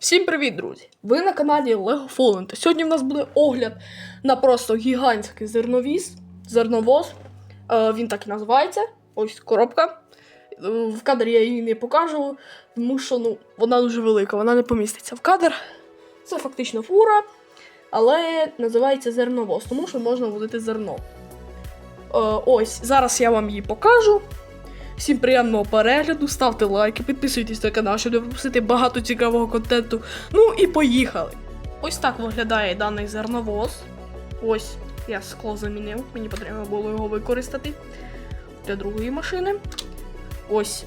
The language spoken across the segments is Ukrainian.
Всім привіт, друзі! Ви на каналі Lego Fallen. Сьогодні в нас буде огляд на просто гігантський зерновіз, зерновоз. Е, він так і називається. Ось коробка. В кадрі я її не покажу, тому що ну, вона дуже велика, вона не поміститься в кадр. Це фактично фура, але називається зерновоз, тому що можна возити зерно. Е, ось, зараз я вам її покажу. Всім приємного перегляду, ставте лайки, підписуйтесь на канал, щоб не пропустити багато цікавого контенту. Ну і поїхали! Ось так виглядає даний зерновоз. Ось я скло замінив, мені потрібно було його використати для другої машини. Ось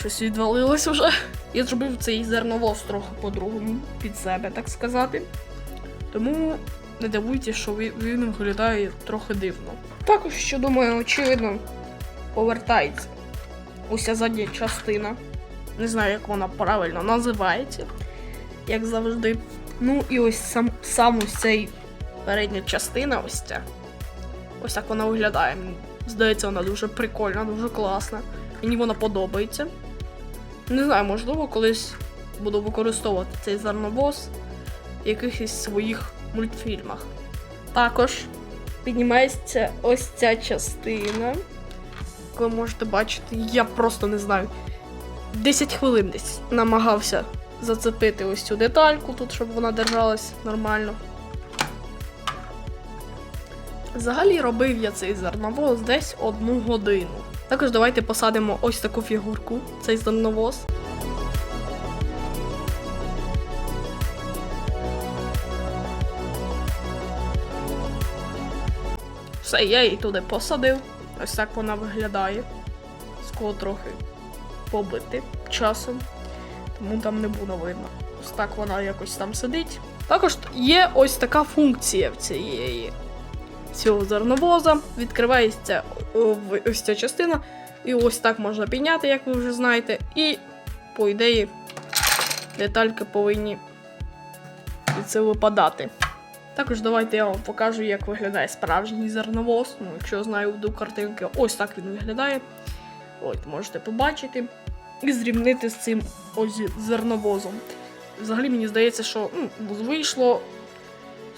щось відвалилось уже. Я зробив цей зерновоз трохи по-другому під себе, так сказати. Тому не дивуйтесь, що він виглядає трохи дивно. Також, що думаю, очевидно, повертається уся задня частина. Не знаю, як вона правильно називається, як завжди. Ну і ось сам, сам ось цей передня частина, ось ця. Ось так вона виглядає. Здається, вона дуже прикольна, дуже класна. Мені вона подобається. Не знаю, можливо, колись буду використовувати цей зерновоз в якихось своїх мультфільмах. Також піднімається ось ця частина. Ви можете бачити, я просто не знаю. 10 хвилин десь намагався зацепити ось цю детальку тут, щоб вона держалась нормально. Взагалі робив я цей зерновоз десь одну годину. Також давайте посадимо ось таку фігурку, цей зерновоз. Все, я її туди посадив. Ось так вона виглядає. Скло трохи побити часом, тому там не буде видно. Ось так вона якось там сидить. Також є ось така функція в цієї цього зерновоза. Відкривається ось ця частина, і ось так можна підняти, як ви вже знаєте. І, по ідеї, детальки повинні це випадати. Також давайте я вам покажу, як виглядає справжній зерновоз. Ну, якщо знаю до картинки, ось так він виглядає. Ось, можете побачити. І зрівнити з цим ось зерновозом. Взагалі мені здається, що ну, вийшло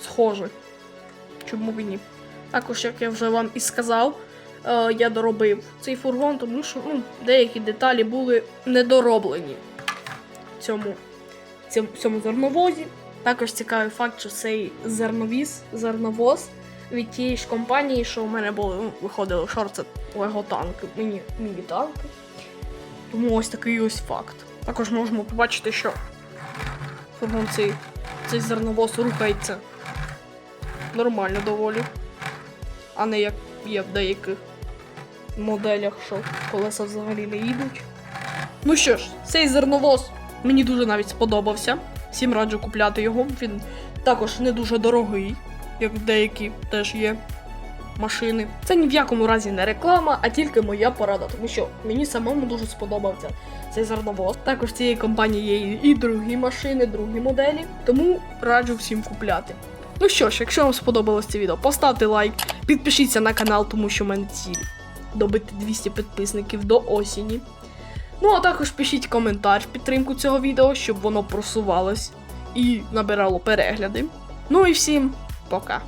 схоже. Чому б і ні? Також, як я вже вам і сказав, е, я доробив цей фургон, тому що ну, деякі деталі були недороблені в цьому, цьому, цьому зерновозі. Також цікавий факт, що цей зерновіз, зерновоз від тієї ж компанії, що в мене були, ну, виходили шорти Лего танки, міні, міні-танки. Тому ось такий ось факт. Також можемо побачити, що фургон цей, цей зерновоз рухається нормально доволі, а не як є в деяких моделях, що колеса взагалі не їдуть. Ну що ж, цей зерновоз мені дуже навіть сподобався. Всім раджу купляти його. Він також не дуже дорогий, як деякі теж є машини. Це ні в якому разі не реклама, а тільки моя порада, тому що мені самому дуже сподобався цей зерновоз. Також цієї компанії є і другі машини, другі моделі, тому раджу всім купляти. Ну що ж, якщо вам сподобалось це відео, поставте лайк, підпишіться на канал, тому що в мене ціль добити 200 підписників до осені. Ну а також пишіть коментар в підтримку цього відео, щоб воно просувалось і набирало перегляди. Ну і всім пока!